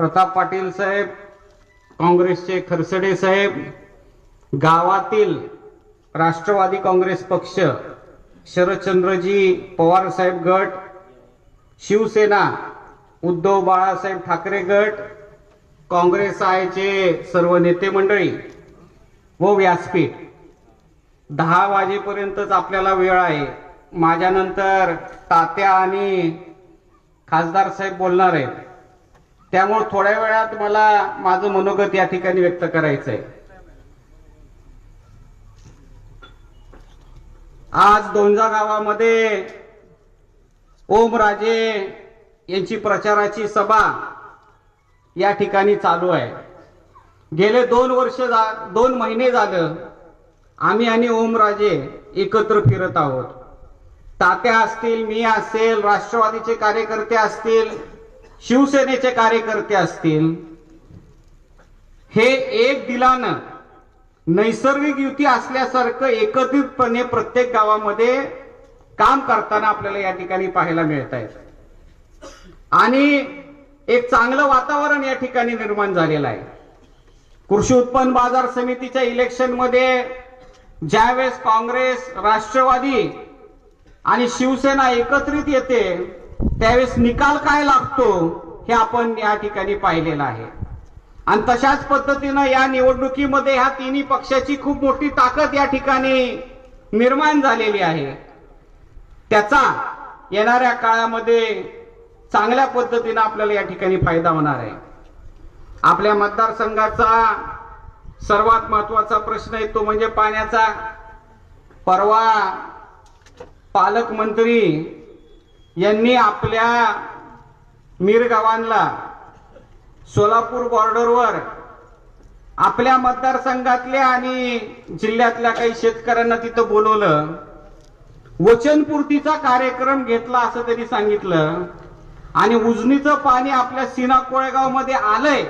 प्रताप पाटील साहेब काँग्रेसचे खरसडे साहेब गावातील राष्ट्रवादी काँग्रेस पक्ष शरदचंद्रजी पवार साहेब गट शिवसेना उद्धव बाळासाहेब ठाकरे गट काँग्रेस आयचे सर्व नेते मंडळी व व्यासपीठ. दहा वाजेपर्यंतच आपल्याला वेळ आहे. माझ्यानंतर तात्या आणि खासदार साहेब बोलणार आहेत. त्यामुळे थोड्या वेळात मला माझं मनोगत या ठिकाणी व्यक्त करायचं आहे आज दोनजा गावामध्ये ओमराजे यांची प्रचाराची सभा या ठिकाणी चालू आहे. गेले दोन वर्ष जा- दोन महिने झालं आम्ही आणि ओमराजे एकत्र फिरत आहोत. तात्या असतील मी असेल राष्ट्रवादीचे कार्यकर्ते असतील शिवसेनेचे कार्यकर्ते असतील हे एक दिलानं नैसर्गिक युती असल्यासारखं एकत्रितपणे प्रत्येक गावामध्ये काम करताना आपल्याला या ठिकाणी पाहायला मिळत आहे. आणि एक चांगलं वातावरण या ठिकाणी निर्माण झालेलं आहे. कृषी उत्पन्न बाजार समितीच्या इलेक्शनमध्ये ज्यावेळेस काँग्रेस राष्ट्रवादी आणि शिवसेना एकत्रित येते त्यावेळेस निकाल काय लागतो हे आपण या ठिकाणी पाहिलेलं आहे. आणि तशाच पद्धतीनं या निवडणुकीमध्ये ह्या तिन्ही पक्षाची खूप मोठी ताकद या ठिकाणी निर्माण झालेली आहे. त्याचा येणाऱ्या काळामध्ये चांगल्या पद्धतीनं आपल्याला या ठिकाणी फायदा होणार आहे. आपल्या मतदारसंघाचा सर्वात महत्त्वाचा प्रश्न आहे तो म्हणजे पाण्याचा. परवा पालकमंत्री यांनी आपल्या मिरगावांना सोलापूर बॉर्डरवर आपल्या मतदारसंघातल्या आणि जिल्ह्यातल्या काही शेतकऱ्यांना तिथं बोलवलं. वचनपूर्तीचा कार्यक्रम घेतला असं त्यांनी सांगितलं. आणि उजनीचं पाणी आपल्या सीना कोळेगावमध्ये आलंय.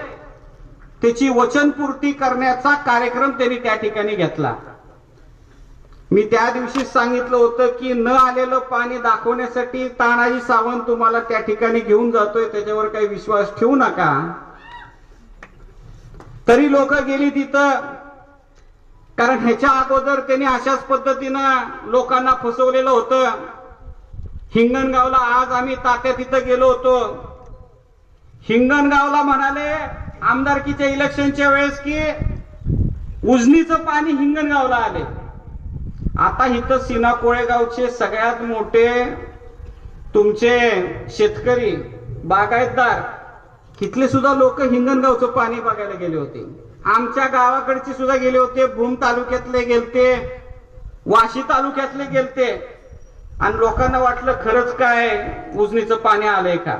त्याची वचनपूर्ती करण्याचा कार्यक्रम त्यांनी त्या ठिकाणी घेतला. मी त्या दिवशी सांगितलं होतं की न आलेलं पाणी दाखवण्यासाठी तानाजी सावंत तुम्हाला त्या ठिकाणी घेऊन जातोय त्याच्यावर काही विश्वास ठेवू नका. तरी लोक गेली तिथं कारण ह्याच्या अगोदर त्यांनी अशाच पद्धतीनं लोकांना फसवलेलं होतं. हिंगणगावला आज आम्ही तात्या तिथं गेलो होतो. हिंगणगावला म्हणाले आमदारकीच्या इलेक्शनच्या वेळेस की उजनीचं पाणी हिंगणगावला आले. आता इथं सीना कोळेगावचे सगळ्यात मोठे तुमचे शेतकरी बागायतदार तिथले सुद्धा लोक हिंगणगावचं पाणी बघायला गेले होते. आमच्या गावाकडचे सुद्धा गेले होते भूम तालुक्यातले गेलते वाशी तालुक्यातले गेलते. आणि लोकांना वाटलं खरंच काय उजनीचं पाणी आलंय का?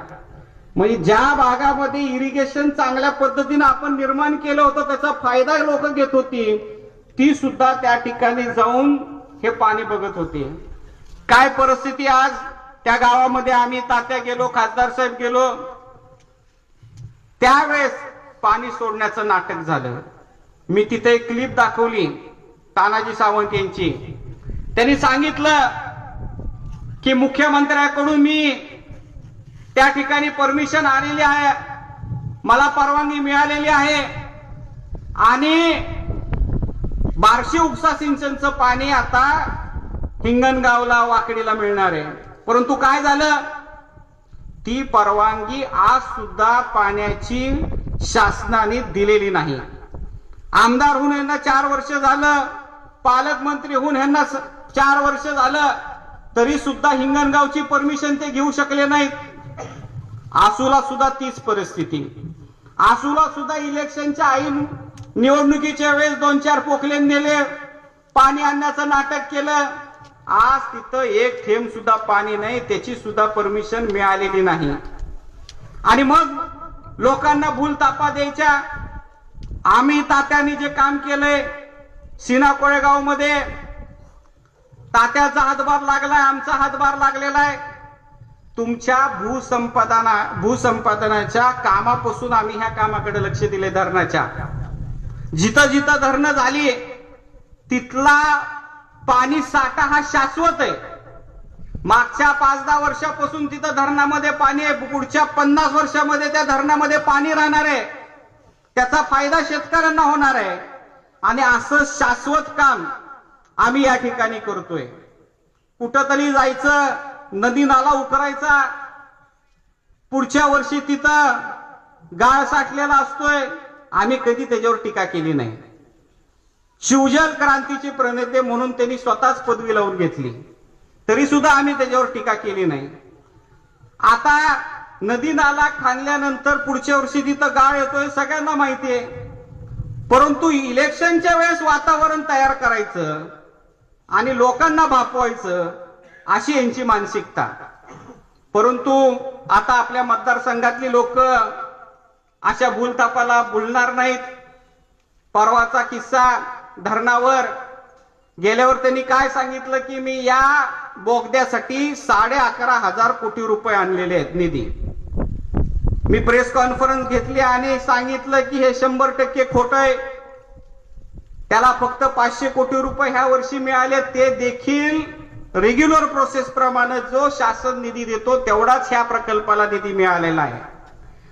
म्हणजे ज्या भागामध्ये इरिगेशन चांगल्या पद्धतीनं आपण निर्माण केलं होतं त्याचा फायदा लोक घेत होती ती सुद्धा त्या ठिकाणी जाऊन हे पाणी बघत होते. काय परिस्थिती आज? त्या गावामध्ये आम्ही तात्या गेलो खासदार साहेब गेलो. त्यावेळेस पाणी सोडण्याचं नाटक झालं. मी तिथे एक क्लिप दाखवली तानाजी सावंत यांची. त्यांनी सांगितलं की मुख्यमंत्र्याकडून मी त्या ठिकाणी परमिशन आलेली आहे. मला परवानगी मिळालेली आहे. आणि बार्शी उपसा सिंचनचं पाणी आता हिंगणगावला वाकडीला मिळणार आहे. परंतु काय झालं? ती परवानगी आज सुद्धा पाण्याची शासनाने दिलेली नाही. आमदार होऊन यांना चार वर्ष झालं पालकमंत्री होऊन यांना चार वर्ष झालं तरी सुद्धा हिंगणगावची परमिशन ते घेऊ शकले नाहीत. आसूला सुद्धा तीच परिस्थिती. आसूला सुद्धा इलेक्शनच्या ऐन निवडणुकीच्या वेळेस दोन चार पोखले नेले पाणी आणण्याचं नाटक केलं. आज तिथं एक थेंब सुद्धा पाणी नाही त्याची सुद्धा परमिशन मिळालेली नाही. आणि मग लोकांना भूल तापा द्यायच्या. आम्ही तात्यांनी जे काम केलंय सिना कोळेगावमध्ये तात्याचा हातभार लागलाय आमचा हातभार लागलेला आहे. तुमच्या भूसंपादना भूसंपादनाच्या कामापासून आम्ही ह्या कामाकडे लक्ष दिले धरणाच्या. जिथं जिथं धरणं झाली तिथला पाणी साठा हा शाश्वत आहे. मागच्या पाच दहा वर्षापासून तिथं धरणामध्ये पाणी आहे पुढच्या पन्नास वर्षामध्ये त्या धरणामध्ये पाणी राहणार आहे. त्याचा फायदा शेतकऱ्यांना होणार आहे. आणि असं शाश्वत काम आम्ही या ठिकाणी करतोय. कुठंतरी जायचं नदी नाला उकरायचा. पुढच्या वर्षी तिथं गाळ साठलेला असतोय. आम्ही कधी त्याच्यावर टीका केली नाही. शिवजल क्रांतीचे प्रणेते म्हणून त्यांनी स्वतःच पदवी लावून घेतली. तरी सुद्धा आम्ही त्याच्यावर टीका केली नाही. आता नदी नाला खाणल्यानंतर पुढच्या वर्षी तिथं गाळ येतोय सगळ्यांना माहिती आहे परंतु इलेक्शनच्या वेळेस वातावरण तयार करायचं आणि लोकांना भापवायचं अशी यांची मानसिकता. परंतु आता आपल्या मतदारसंघातली लोक अशा भूलथापाला बोलणार नाहीत. परवाचा किस्सा धरणावर गेल्यावर त्यांनी काय सांगितलं की मी या बोगद्यासाठी साडे अकरा हजार कोटी रुपये आणलेले आहेत निधी. मी प्रेस कॉन्फरन्स घेतली आणि सांगितलं की हे शंभर टक्के खोट आहे. त्याला फक्त पाचशे कोटी रुपये ह्या वर्षी मिळाले ते देखील रेग्युलर प्रोसेस प्रमाणे जो शासन निधी देतो तेवढाच ह्या प्रकल्पाला निधी मिळालेला आहे.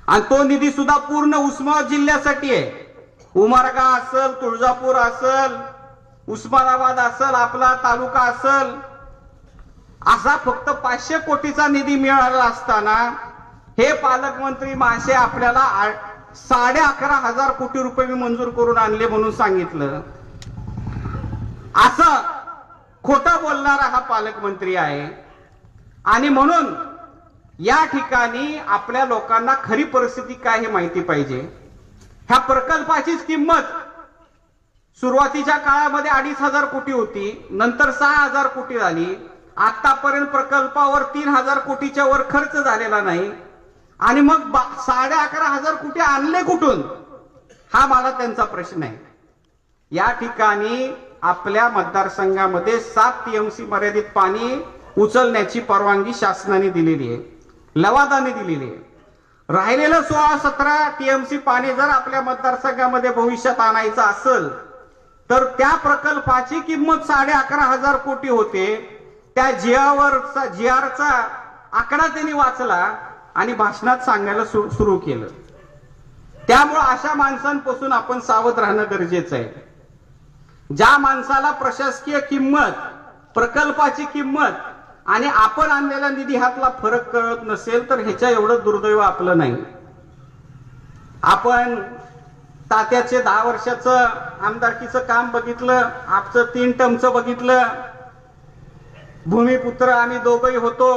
आणि तो निधी सुद्धा पूर्ण उस्मानाबाद जिल्ह्यासाठी आहे. उमरगा असल तुळजापूर असल उस्मानाबाद असल आपला तालुका असल असा फक्त पाचशे कोटीचा निधी मिळाला असताना हे पालकमंत्री मासे आपल्याला साडे अकरा हजार कोटी रुपये मी मंजूर करून आणले म्हणून सांगितलं. असं खोटं बोलणारा हा पालकमंत्री आहे. आणि म्हणून या ठिकाणी आपल्या लोकांना खरी परिस्थिती काय हे माहिती पाहिजे? ह्या प्रकल्पाचीच किंमत सुरुवातीच्या काळामध्ये अडीच हजार कोटी होती नंतर सहा हजार कोटी झाली. आतापर्यंत प्रकल्पावर तीन हजार कोटीच्या वर खर्च झालेला नाही. आणि मग बा- साडे अकरा हजार कोटी आणले कुठून? हा मला त्यांचा प्रश्न आहे. या ठिकाणी आपल्या मतदारसंघामध्ये सात टीएमसी मर्यादित पाणी उचलण्याची परवानगी शासनाने दिलेली आहे. लवादाने दिलेली आहे. राहिलेलं सोळा सतरा टीएमसी पाणी जर आपल्या मतदारसंघामध्ये भविष्यात आणायचं असेल तर त्या प्रकल्पाची किंमत साडे अकरा हजार कोटी होते. त्या जियावरचा जिआरचा आकडा त्यांनी वाचला आणि भाषणात सांगायला सुरू केलं. त्यामुळे अशा माणसांपासून आपण सावध राहणं गरजेचं आहे. ज्या माणसाला प्रशासकीय किंमत प्रकल्पाची किंमत आणि आपण आणलेला निधी हातला फरक कळत नसेल तर ह्याच्या एवढं दुर्दैव आपलं नाही. आपण तात्याचे दहा वर्षाचं आमदारकीचं काम बघितलं आपचं तीन टर्मचं बघितलं. भूमिपुत्र आम्ही दोघही होतो.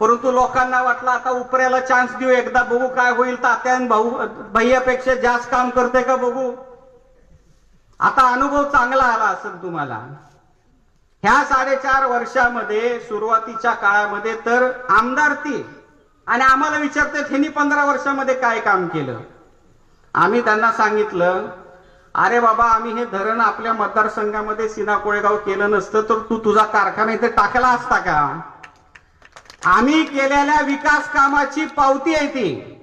परंतु लोकांना वाटलं आता उपऱ्याला चान्स देऊ एकदा बघू काय होईल. तात्यान भाऊ भैयापेक्षा जास्त काम करते का बघू? आता अनुभव चांगला आला असेल तुम्हाला. ह्या साडेचार वर्षामध्ये सुरुवातीच्या काळामध्ये तर आमदार ती. आणि आम्हाला विचारते त्यांनी पंधरा वर्षामध्ये काय काम केलं? आम्ही त्यांना सांगितलं अरे बाबा आम्ही हे धरण आपल्या मतदारसंघामध्ये सीना कोळेगाव केलं नसतं तर तू तुझा कारखाना इथे टाकला असता का? आम्ही केलेल्या विकास कामाची पावती आहे ती.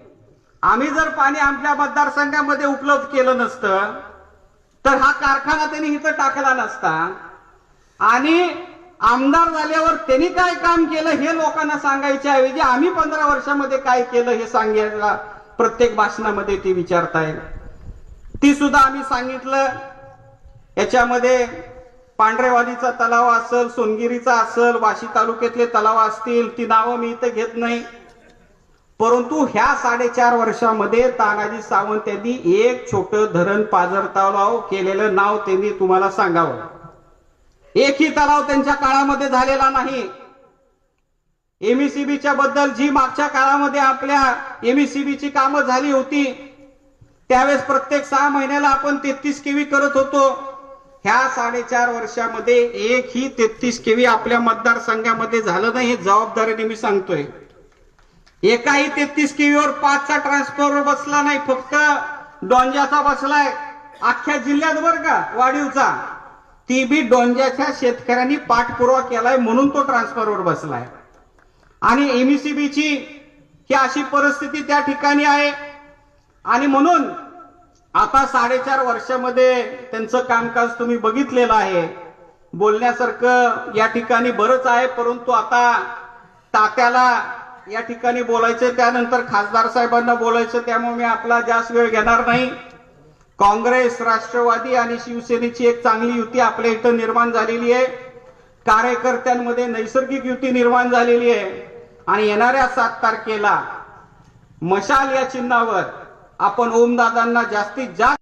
आम्ही जर पाणी आपल्या मतदारसंघामध्ये उपलब्ध केलं नसतं तर हा कारखाना त्यांनी इथं टाकला नसता. आणि आमदार झाल्यावर त्यांनी काय काम केलं हे लोकांना सांगायच्या ऐवजी आम्ही पंधरा वर्षामध्ये काय केलं हे सांगायला प्रत्येक भाषणामध्ये ती विचारताय ती सुद्धा आम्ही सांगितलं. याच्यामध्ये पांढरेवाडीचा तलाव असेल सोनगिरीचा असल वाशी तालुक्यातले तलाव असतील ती नावं मी इथं घेत नाही. परंतु ह्या साडेचार वर्षामध्ये तानाजी सावंत यांनी एक छोट धरण पाजर तलाव केलेलं नाव त्यांनी तुम्हाला सांगावं. एकही तलाव त्यांच्या काळामध्ये झालेला नाही. एमईसीबीच्या बद्दल जी मागच्या काळामध्ये आपल्या एमईसीबीची कामं झाली होती त्यावेळेस प्रत्येक सहा महिन्याला आपण तेहतीस केवी करत होतो. ह्या साडेचार वर्षामध्ये एक ही तेहतीस केवी आपल्या मतदारसंघामध्ये झालं नाही हे जबाबदारीने मी सांगतोय. एकाही तेहतीस केवीवर पाचचा ट्रान्सफॉर्मर बसला नाही फक्त डोंजाचा बसलाय. अख्ख्या जिल्ह्यात बर का वाढीवचा. ती बी डोंजाच्या शेतकऱ्यांनी पाठपुरावा केलाय म्हणून तो ट्रान्सफॉर्मर बसलाय. आणि एमईसीबीची ही अशी परिस्थिती त्या ठिकाणी आहे. आणि म्हणून आता साडेचार वर्षामध्ये त्यांचं कामकाज तुम्ही बघितलेलं आहे. बोलण्यासारखं या ठिकाणी बरंच आहे परंतु आता तात्याला या ठिकाणी बोलायचं त्यानंतर खासदार साहेबांना बोलायचं त्यामुळे मी आपला जास्त वेळ घेणार नाही. काँग्रेस राष्ट्रवादी आणि शिवसेनेची एक चांगली युती आपल्या इथं निर्माण झालेली आहे. कार्यकर्त्यांमध्ये नैसर्गिक युती निर्माण झालेली आहे. आणि येणाऱ्या सात तारखेला मशाल या चिन्हावर आपण ओमदादांना जास्तीत जास्त